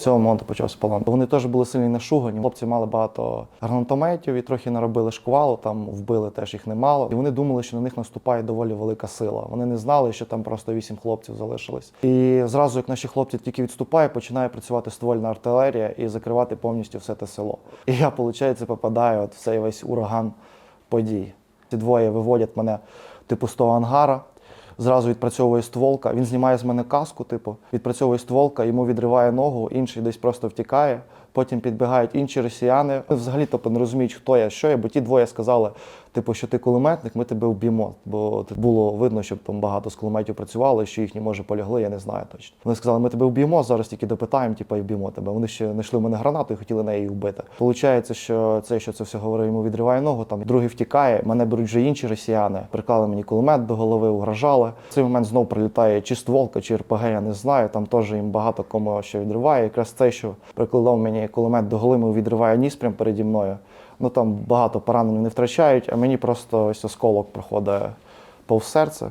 цього моменту почався полон. Вони теж були сильно нашугані. Хлопці мали багато гранатометів і трохи наробили шквалу, там вбили теж їх немало. І вони думали, що на них наступає доволі велика сила. Вони не знали, що там просто вісім хлопців залишилось. І зразу, як наші хлопці тільки відступають, починає працювати ствольна артилерія і закривати повністю все те село. І я, виходить, попадаю от в цей весь ураган подій. Ці двоє виводять мене типу з того ангара. Зразу відпрацьовує стволка. Він знімає з мене каску, типу, відпрацьовує стволка, йому відриває ногу, інший десь просто втікає. Потім підбігають інші росіяни. Вони Взагалі тобто, не розуміють, хто я, що я, бо ті двоє сказали, типу, що ти кулеметник, ми тебе вб'ємо. Бо було видно, щоб там багато з кулеметів працювали, що їхні може полягли, я не знаю точно. Вони сказали, ми тебе вб'ємо, зараз тільки допитаємо, типу, і вб'ємо тебе. Вони ще знайшли в мене гранату і хотіли неї вбити. Получається, що цей, що це все говорив, йому відриває ногу, там другий втікає. Мене беруть вже інші росіяни, приклали мені кулемет до голови, угрожали. В цей момент знов прилітає чи стволка, чи РПГ, я не знаю. Там теж їм багато кому що відриває. Якраз цей, що прикладав мені кулемет до голими відриває ніс прямо переді мною. Ну там багато поранень не втрачають, а мені просто ось осколок проходить повз серце.